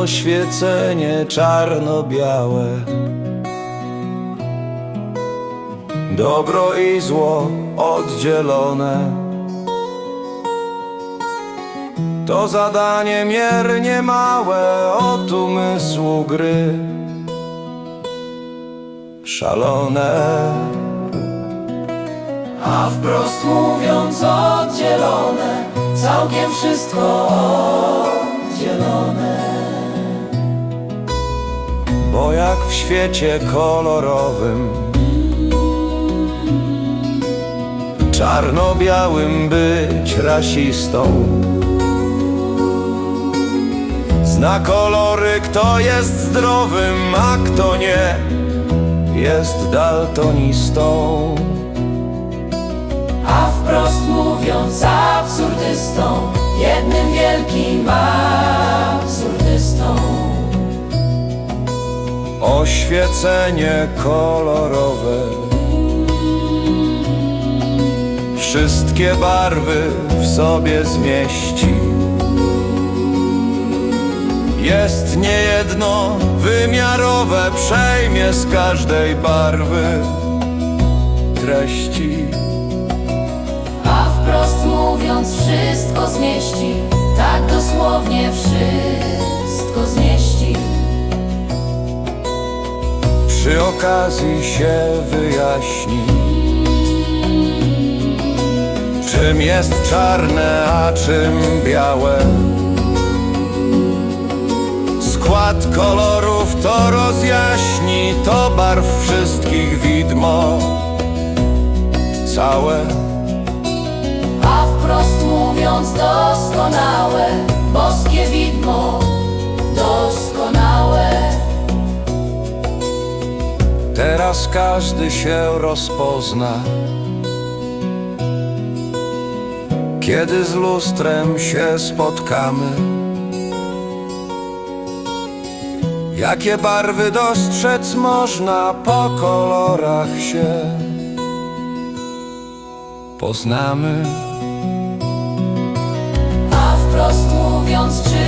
oświecenie czarno-białe. Dobro i zło oddzielone. To zadanie miernie małe od umysłu gry. Szalone. A wprost mówiąc oddzielone Całkiem wszystko oddzielone Jak w świecie kolorowym. Czarno-białym być rasistą. Zna kolory, kto jest zdrowym, a kto nie Jest daltonistą. A wprost mówiąc absurdystą Oświecenie kolorowe. Wszystkie barwy w sobie zmieści. Jest niejedno wymiarowe Przejmie z każdej barwy treści. A wprost mówiąc wszystko zmieści. Tak dosłownie wszystko Przy okazji się wyjaśni. Czym jest czarne, a czym białe? Skład kolorów to rozjaśni To barw wszystkich widmo. Całe. A wprost mówiąc doskonałe Boskie widmo Teraz każdy się rozpozna. Kiedy z lustrem się spotkamy? Jakie barwy dostrzec można po kolorach się? Poznamy. A wprost mówiąc, czy